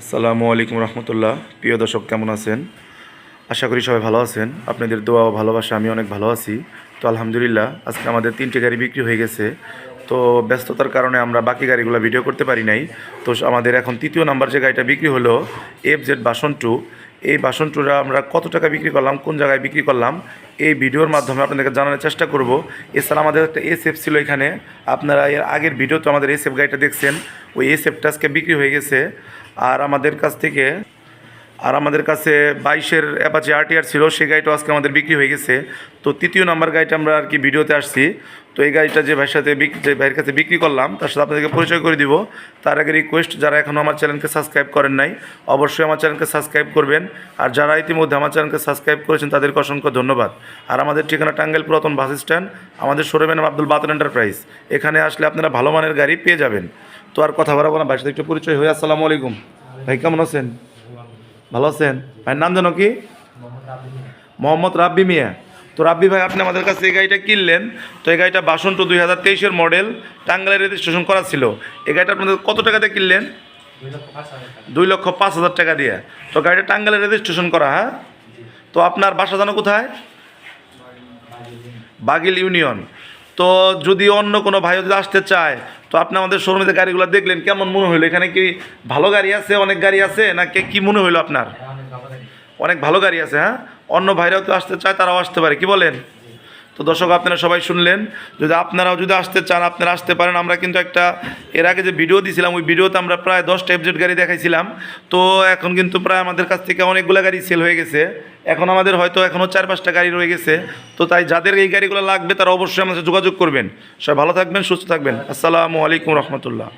আসসালামু আলাইকুম রহমতুল্লাহ। প্রিয় দর্শক, কেমন আছেন? আশা করি সবাই ভালো আছেন। আপনাদের দোয়া ও ভালোবাসা, আমি অনেক ভালো আছি। তো আলহামদুলিল্লাহ, আজকে আমাদের তিনটে গাড়ি বিক্রি হয়ে গেছে। তো ব্যস্ততার কারণে আমরা বাকি গাড়িগুলো ভিডিও করতে পারি নাই। তো আমাদের এখন তৃতীয় নাম্বার যে গাড়িটা বিক্রি হলো এফ জেড বাসন টু এই বাসন টুটা আমরা কত টাকা বিক্রি করলাম, কোন জায়গায় বিক্রি করলাম, এই ভিডিওর মাধ্যমে আপনাদেরকে জানানোর চেষ্টা করব। এছাড়া আমাদের একটা এস এফ ছিল এখানে। আপনারা এর আগের ভিডিও তো আমাদের এস এফ গাড়িটা দেখছেন। ওই এস এফটা আজকে বিক্রি হয়ে গেছে। আর আমাদের কাছ থেকে আর আমাদের কাছে বাইশের অ্যাপাচি আরটিআর ছিল, সেই গাড়িটাও আজকে আমাদের বিক্রি হয়ে গেছে। তো তৃতীয় নাম্বার গাড়িটা আমরা আর কি ভিডিওতে আসছি। তো এই গাড়িটা যে ভাইয়ের সাথে যে ভাইয়ের কাছে বিক্রি করলাম, তার সাথে আপনাদেরকে পরিচয় করে দিব। তার আগে রিকোয়েস্ট যারা এখনও আমার চ্যানেলকে সাবস্ক্রাইব করেন নাই, অবশ্যই আমার চ্যানেলকে সাবস্ক্রাইব করবেন। আর যারা ইতিমধ্যে আমার চ্যানেলকে সাবস্ক্রাইব করেছেন, তাদেরকে অসংখ্য ধন্যবাদ। আর আমাদের ঠিকানা টাঙ্গাইল পুরাতন বাস স্ট্যান্ড, আমাদের শোরুমের নাম আব্দুল বাতন এন্টারপ্রাইজ এখানে আসলে আপনারা ভালো মানের গাড়ি পেয়ে যাবেন। তো আর কথা বাড়াবো না, ভাইয়ের সাথে একটু পরিচয় হয়ে আসসালামু আলাইকুম। ভাই, কেমন আছেন? ভালো আছেন? ভাইয়ের নাম জানো কি? মোহাম্মদ রাব্বি মিয়া। তো রাব্বি ভাই, আপনি আমাদের কাছে এই গাড়িটা কিনলেন। তো এই গাড়িটা বাসন টু দুই হাজার তেইশের মডেল টাঙ্গাইলের রেজিস্ট্রেশন করা ছিল। এই গাড়িটা আপনাদের কত টাকাতে কিনলেন? দুই লক্ষ পাঁচ হাজার টাকা দিয়ে। তো গাড়িটা টাঙ্গাইলের রেজিস্ট্রেশন করা হ্যাঁ? তো আপনার বাসা জানো কোথায়? বাগিল ইউনিয়ন। তো যদি অন্য কোনো ভাই যদি আসতে চায় তো আপনি আমাদের শোরুমে গাড়িগুলো দেখলেন, কেমন মনে হলো এখানে কি ভালো গাড়ি আছে, অনেক গাড়ি আছে না কে কী মনে হলো আপনার? অনেক ভালো গাড়ি আছে হ্যাঁ? অন্য ভাইরাও তো আসতে চায়, তারাও আসতে পারে, কি বলেন? তো দর্শক, আপনারা সবাই শুনলেন। যদি আপনারাও যদি আসতে চান, আপনারা আসতে পারেন। আমরা কিন্তু একটা, এর আগে যে ভিডিও দিয়েছিলাম ওই ভিডিওতে আমরা প্রায় দশটা এফজেড গাড়ি দেখাইছিলাম। তো এখন কিন্তু প্রায় আমাদের কাছ থেকে অনেকগুলো গাড়ি সেল হয়ে গেছে। এখন আমাদের হয়তো এখনও চার পাঁচটা গাড়ি রয়ে গেছে। তো তাই যাদের এই গাড়িগুলো লাগবে, তারা অবশ্যই আমাদের যোগাযোগ করবেন। সবাই ভালো থাকবেন, সুস্থ থাকবেন। আসসালামু আলাইকুম রহমতুল্লাহ।